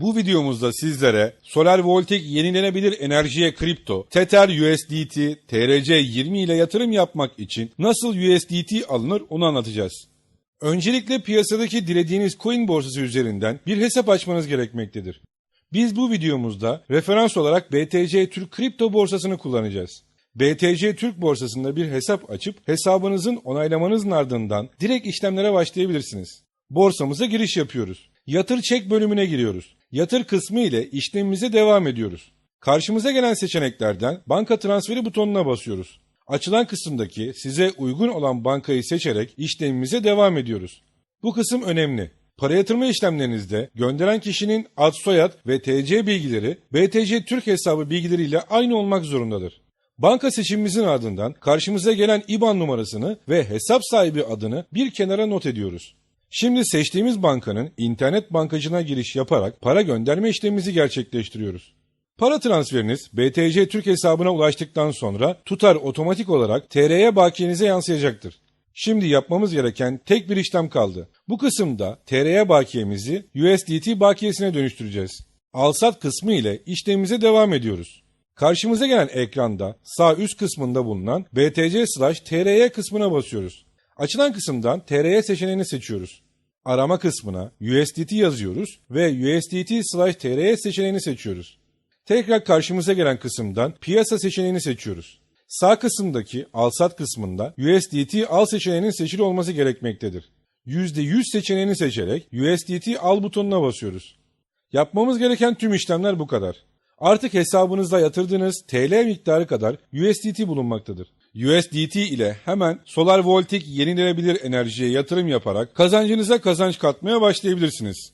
Bu videomuzda sizlere solar voltaik yenilenebilir enerjiye kripto, Tether USDT, TRC20 ile yatırım yapmak için nasıl USDT alınır onu anlatacağız. Öncelikle piyasadaki dilediğiniz coin borsası üzerinden bir hesap açmanız gerekmektedir. Biz bu videomuzda referans olarak BTC Türk kripto borsasını kullanacağız. BTC Türk borsasında bir hesap açıp hesabınızın onaylamanızın ardından direkt işlemlere başlayabilirsiniz. Borsamıza giriş yapıyoruz. Yatır çek bölümüne giriyoruz. Yatır kısmı ile işlemimize devam ediyoruz. Karşımıza gelen seçeneklerden banka transferi butonuna basıyoruz. Açılan kısımdaki size uygun olan bankayı seçerek işlemimize devam ediyoruz. Bu kısım önemli. Para yatırma işlemlerinizde gönderen kişinin ad soyad ve TC bilgileri BTC Türk hesabı bilgileriyle aynı olmak zorundadır. Banka seçimimizin ardından karşımıza gelen IBAN numarasını ve hesap sahibi adını bir kenara not ediyoruz. Şimdi seçtiğimiz bankanın internet bankacına giriş yaparak para gönderme işlemimizi gerçekleştiriyoruz. Para transferiniz BTC Türk hesabına ulaştıktan sonra tutar otomatik olarak TR'ye bakiyenize yansıyacaktır. Şimdi yapmamız gereken tek bir işlem kaldı. Bu kısımda TR'ye bakiyemizi USDT bakiyesine dönüştüreceğiz. Alsat kısmı ile işlemimize devam ediyoruz. Karşımıza gelen ekranda sağ üst kısmında bulunan BTC slash TRY kısmına basıyoruz. Açılan kısımdan TRY seçeneğini seçiyoruz. Arama kısmına USDT yazıyoruz ve USDT slash TRY seçeneğini seçiyoruz. Tekrar karşımıza gelen kısımdan piyasa seçeneğini seçiyoruz. Sağ kısımdaki alsat kısmında USDT al seçeneğinin seçili olması gerekmektedir. %100 seçeneğini seçerek USDT al butonuna basıyoruz. Yapmamız gereken tüm işlemler bu kadar. Artık hesabınızda yatırdığınız TL miktarı kadar USDT bulunmaktadır. USDT ile hemen solar voltaik yenilenebilir enerjiye yatırım yaparak kazancınıza kazanç katmaya başlayabilirsiniz.